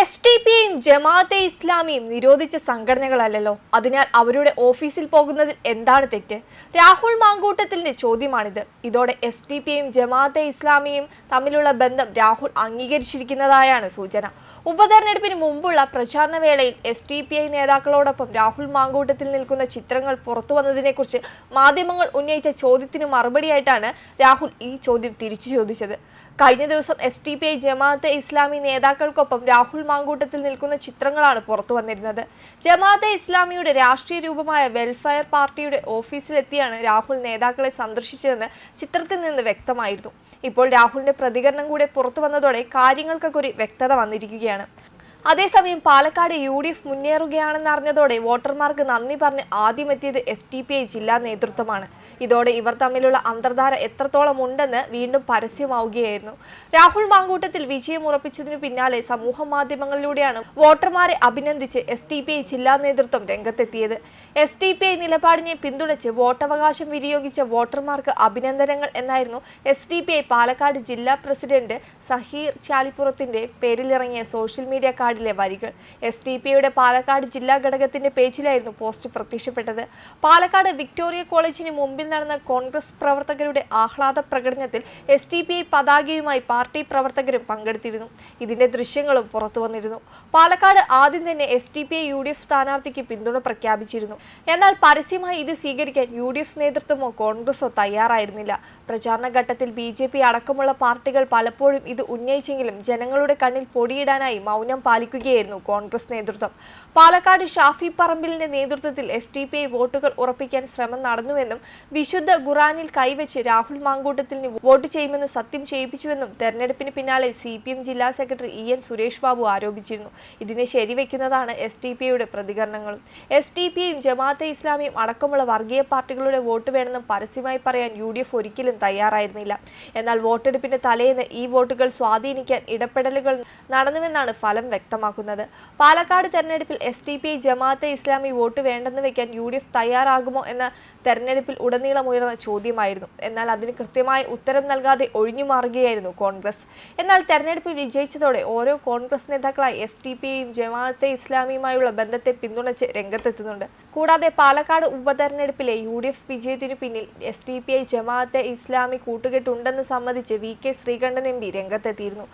S T പിയും ജമാഅത്തെ ഇസ്ലാമിയും നിരോധിച്ച സംഘടനകളല്ലല്ലോ. അതിനാൽ അവരുടെ ഓഫീസിൽ പോകുന്നതിൽ എന്താണ് തെറ്റ്? രാഹുൽ മാങ്കൂട്ടത്തിന്റെ ചോദ്യമാണിത്. ഇതോടെ എസ് ടി പിയും ജമാഅത്തെ ഇസ്ലാമിയും തമ്മിലുള്ള ബന്ധം രാഹുൽ അംഗീകരിച്ചിരിക്കുന്നതായാണ് സൂചന. ഉപതെരഞ്ഞെടുപ്പിന് മുമ്പുള്ള പ്രചാരണ വേളയിൽ എസ് ടി പി ഐ നേതാക്കളോടൊപ്പം രാഹുൽ മാങ്കൂട്ടത്തിൽ നിൽക്കുന്ന ചിത്രങ്ങൾ പുറത്തു വന്നതിനെക്കുറിച്ച് മാധ്യമങ്ങൾ ഉന്നയിച്ച ചോദ്യത്തിന് മറുപടിയായിട്ടാണ് രാഹുൽ ഈ ചോദ്യം തിരിച്ചു ചോദിച്ചത്. കഴിഞ്ഞ ദിവസം S T P I Jamaat-e Islami നേതാക്കൾക്കൊപ്പം Rahul Mamkootathil നിൽക്കുന്ന ചിത്രങ്ങളാണ് പുറത്തു വന്നിരുന്നത്. ജമാഅത്തെ ഇസ്ലാമിയുടെ രാഷ്ട്രീയ രൂപമായ വെൽഫെയർ പാർട്ടിയുടെ ഓഫീസിലെത്തിയാണ് രാഹുൽ നേതാക്കളെ സന്ദർശിച്ചതെന്ന് ചിത്രത്തിൽ നിന്ന് വ്യക്തമായിരുന്നു. ഇപ്പോൾ രാഹുലിന്റെ പ്രതികരണം കൂടെ പുറത്തു വന്നതോടെ കാര്യങ്ങൾക്കൊക്കെ ഒരു വ്യക്തത വന്നിരിക്കുകയാണ്. അതേസമയം പാലക്കാട് യു ഡി എഫ് മുന്നേറുകയാണെന്ന് അറിഞ്ഞതോടെ വോട്ടർമാർക്ക് നന്ദി പറഞ്ഞ് ആദ്യമെത്തിയത് എസ് ടി പി ഐ ജില്ലാ നേതൃത്വമാണ്. ഇതോടെ ഇവർ തമ്മിലുള്ള അന്തർധാര എത്രത്തോളം ഉണ്ടെന്ന് വീണ്ടും പരസ്യമാവുകയായിരുന്നു. രാഹുൽ മാങ്കൂട്ടത്തിൽ വിജയം ഉറപ്പിച്ചതിനു പിന്നാലെ സമൂഹ മാധ്യമങ്ങളിലൂടെയാണ് വോട്ടർമാരെ അഭിനന്ദിച്ച് എസ് ടി പി ഐ ജില്ലാ നേതൃത്വം രംഗത്തെത്തിയത്. എസ് ടി പി ഐ നിലപാടിനെ പിന്തുണച്ച് വോട്ടവകാശം വിനിയോഗിച്ച വോട്ടർമാർക്ക് അഭിനന്ദനങ്ങൾ എന്നായിരുന്നു S D P I Palakkad ജില്ലാ പ്രസിഡന്റ് സഹീർ ചാലിപ്പുറത്തിന്റെ പേരിലിറങ്ങിയ സോഷ്യൽ മീഡിയ കാർഡിലെ വരികൾ. എസ് ടി പി യുടെ പാലക്കാട് ജില്ലാ ഘടകത്തിന്റെ പേജിലായിരുന്നു പോസ്റ്റ് പ്രത്യക്ഷപ്പെട്ടത്. പാലക്കാട് വിക്ടോറിയ കോളേജിന് മുമ്പിൽ നടന്ന കോൺഗ്രസ് പ്രവർത്തകരുടെ ആഹ്ലാദ പ്രകടനത്തിൽ എസ് ടി പി ഐ പതാകയുമായി പാർട്ടി പ്രവർത്തകരും പങ്കെടുത്തിരുന്നു. ഇതിന്റെ ദൃശ്യങ്ങളും പുറത്തു വന്നിരുന്നു. പാലക്കാട് ആദ്യം തന്നെ S T P I U D F സ്ഥാനാർത്ഥിക്ക് പിന്തുണ പ്രഖ്യാപിച്ചിരുന്നു. എന്നാൽ പരസ്യമായി ഇത് സ്വീകരിക്കാൻ യു ഡി എഫ് നേതൃത്വമോ കോൺഗ്രസോ തയ്യാറായിരുന്നില്ല. പ്രചാരണ ഘട്ടത്തിൽ ബി ജെ പി അടക്കമുള്ള പാർട്ടികൾ പലപ്പോഴും ഇത് ഉന്നയിച്ചെങ്കിലും ജനങ്ങളുടെ കണ്ണിൽ പൊടിയിടാനായി മൗനം പാലിക്കുകയായിരുന്നു കോൺഗ്രസ് നേതൃത്വം. പാലക്കാട് ഷാഫി പറമ്പിലിന്റെ നേതൃത്വത്തിൽ എസ് ഡി പി ഐ വോട്ടുകൾ ഉറപ്പിക്കാൻ ശ്രമം നടന്നുവെന്നും വിശുദ്ധ ഖുറാനിൽ കൈവച്ച് രാഹുൽ മാങ്കൂട്ടത്തിന് വോട്ട് ചെയ്യുമെന്ന് സത്യം ചെയ്യിപ്പിച്ചുവെന്നും തെരഞ്ഞെടുപ്പിന് പിന്നാലെ സി പി എം ജില്ലാ secretary E N Suresh Babu ആരോപിച്ചിരുന്നു. ഇതിനെ ശരിവെക്കുന്നതാണ് എസ് ഡി പി ഐയുടെ പ്രതികരണങ്ങളും. എസ് ഡി പി ഐയും ജമാഅത്തെ ഇസ്ലാമിയും അടക്കമുള്ള വർഗീയ പാർട്ടികളുടെ വോട്ട് വേണമെന്ന് പരസ്യമായി പറയാൻ യു ഡി എഫ് ഒരിക്കലും തയ്യാറായിരുന്നില്ല. എന്നാൽ വോട്ടെടുപ്പിന്റെ തലേന്ന് ഈ വോട്ടുകൾ സ്വാധീനിക്കാൻ ഇടപെടലുകൾ നടന്നുവെന്നാണ് ഫലം വ്യക്തമാക്കുന്നത്. പാലക്കാട് തെരഞ്ഞെടുപ്പിൽ S D P Jamaate Islami vote വേണ്ടെന്ന് വെക്കാൻ യു ഡി എഫ് തയ്യാറാകുമോ എന്ന തെരഞ്ഞെടുപ്പിൽ ഉടനീളം ഉയർന്ന ചോദ്യമായിരുന്നു. എന്നാൽ അതിന് കൃത്യമായ ഉത്തരം നൽകാതെ ഒഴിഞ്ഞു മാറുകയായിരുന്നു കോൺഗ്രസ്. എന്നാൽ തെരഞ്ഞെടുപ്പിൽ വിജയിച്ചതോടെ ഓരോ കോൺഗ്രസ് നേതാക്കളായി എസ് ടി പിയും ജമാഅത്തെ ഇസ്ലാമിയുമായുള്ള ബന്ധത്തെ പിന്തുണച്ച് രംഗത്തെത്തുന്നുണ്ട്. കൂടാതെ പാലക്കാട് ഉപതെരഞ്ഞെടുപ്പിലെ യു ഡി എഫ് വിജയത്തിനു പിന്നിൽ S D P I Jamaate Islami കൂട്ടുകെട്ടുണ്ടെന്ന് സമ്മതിച്ച് V K Sreekandan M P രംഗത്തെത്തിയിരുന്നു.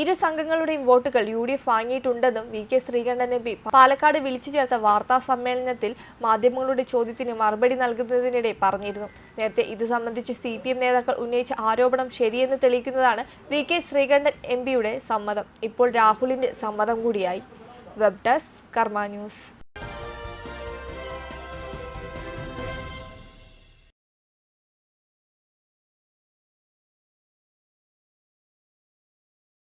ഇരു സംഘങ്ങളുടെയും വോട്ടുകൾ U D F വാങ്ങിയിട്ടുണ്ടെന്നും V K Sreekandan M P Palakkad വിളിച്ചു ചേർത്ത വാർത്താ സമ്മേളനത്തിൽ മാധ്യമങ്ങളുടെ ചോദ്യത്തിന് മറുപടി നൽകുന്നതിനിടെ പറഞ്ഞിരുന്നു. നേരത്തെ ഇത് സംബന്ധിച്ച് സി പി എം നേതാക്കൾ ഉന്നയിച്ച ആരോപണം ശരിയെന്ന് തെളിയിക്കുന്നതാണ് വി കെ ശ്രീകണ്ഠൻ എം പിയുടെ സമ്മതം. ഇപ്പോൾ രാഹുലിന്റെ സമ്മതം കൂടിയായി. Web desk Karma news.